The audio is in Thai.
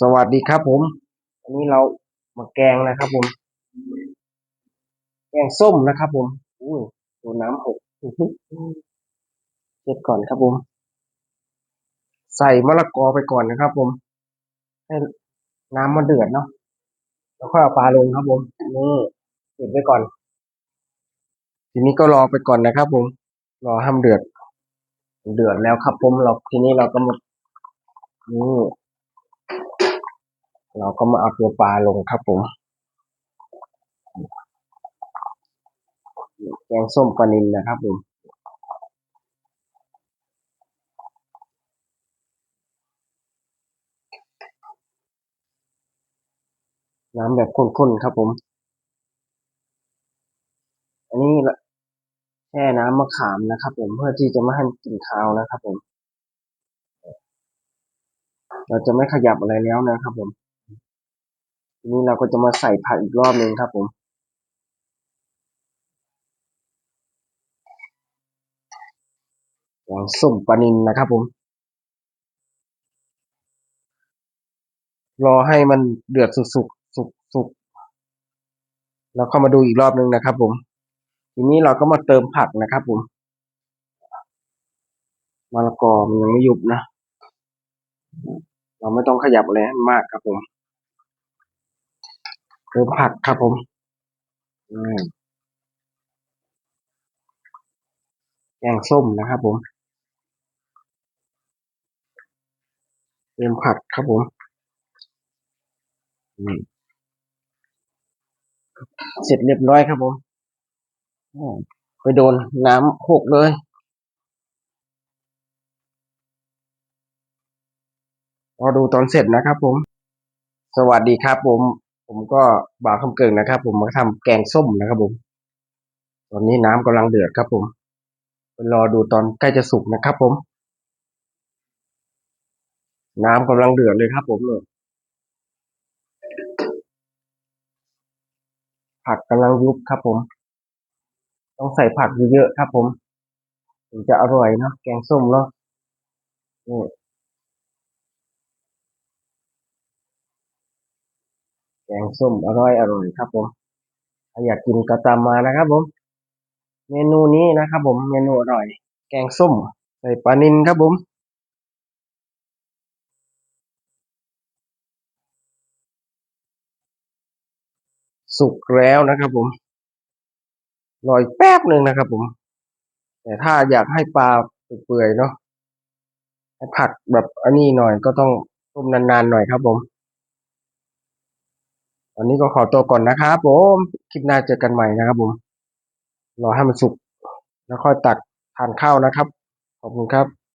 สวัสดีครับผมวันนี้เรามาแกงนะครับผม แกงส้มนะครับผมอุ้ยตัวน้ำหกเช็ดก่อนครับผม ใส่มะละกอไปก่อนนะครับผม ให้น้ำมันเดือดเนาะ แล้วค่อยเอาปลาลงครับผมนี่เก็บไว้ก่อน ทีนี้ก็รอไปก่อนนะครับผม รอให้มันเดือด เดือดแล้วครับผม เราทีนี้เราก็มานี่ เราก็มาเอาตัวปลาลงครับผมแกงส้มปลานิลนะครับผมน้ำแบบข้นๆครับผม อันนี้แช่น้ำมะขามนะครับผมเพื่อที่จะไม่ให้กลิ่นคาวนะครับผม เราจะไม่ขยับอะไรแล้วนะครับผม นี้เราก็จะมาใส่ผักอีกรอบหนึ่งครับผมแกงส้มปลานิลนะครับผม รอให้มันเดือดสุกๆสุกสุกแล้วเข้ามาดูอีกรอบหนึ่งนะครับผม ทีนี้เราก็มาเติมผักนะครับผมมะละกอมันยังไม่ยุบนะ เราไม่ต้องขยับอะไรมากครับผม เติมผักครับผม อืมแกงส้มนะครับผมเติมผักครับผม เสร็จเรียบร้อยครับผม ไปโดนน้ำหกเลยรอดูตอนเสร็จนะครับผม สวัสดีครับผม ผมก็บ่าวคำเกิงนะครับ ผมมาทำแกงส้มนะครับผม ตอนนี้น้ำกำลังเดือดครับผมไปรอดูตอนใกล้จะสุกนะครับผม น้ำกำลังเดือดเลยครับผมเนี่ยผักกำลังยุบครับผม ต้องใส่ผักเยอะๆครับผมถึงจะอร่อยเนาะแกงส้มเนาะนี่ แกงส้มอร่อยอร่อยครับผมถ้าอยากกินก็ตามมานะครับผม เมนูนี้นะครับผม เมนูอร่อย แกงส้มใส่ปลานิลครับผมสุกแล้วนะครับผมรออีกแป๊บหนึ่งนะครับผม แต่ถ้าอยากให้ปลาเปื่อยๆเนาะให้ผักแบบอันนี้หน่อยก็ต้องต้มนานๆหน่อยครับผม ตอนนี้ก็ขอตัวก่อนนะครับผมคลิปหน้าเจอกันใหม่นะครับผมรอให้มันสุกแล้วค่อยตักทานข้าวนะครับ ขอบคุณครับ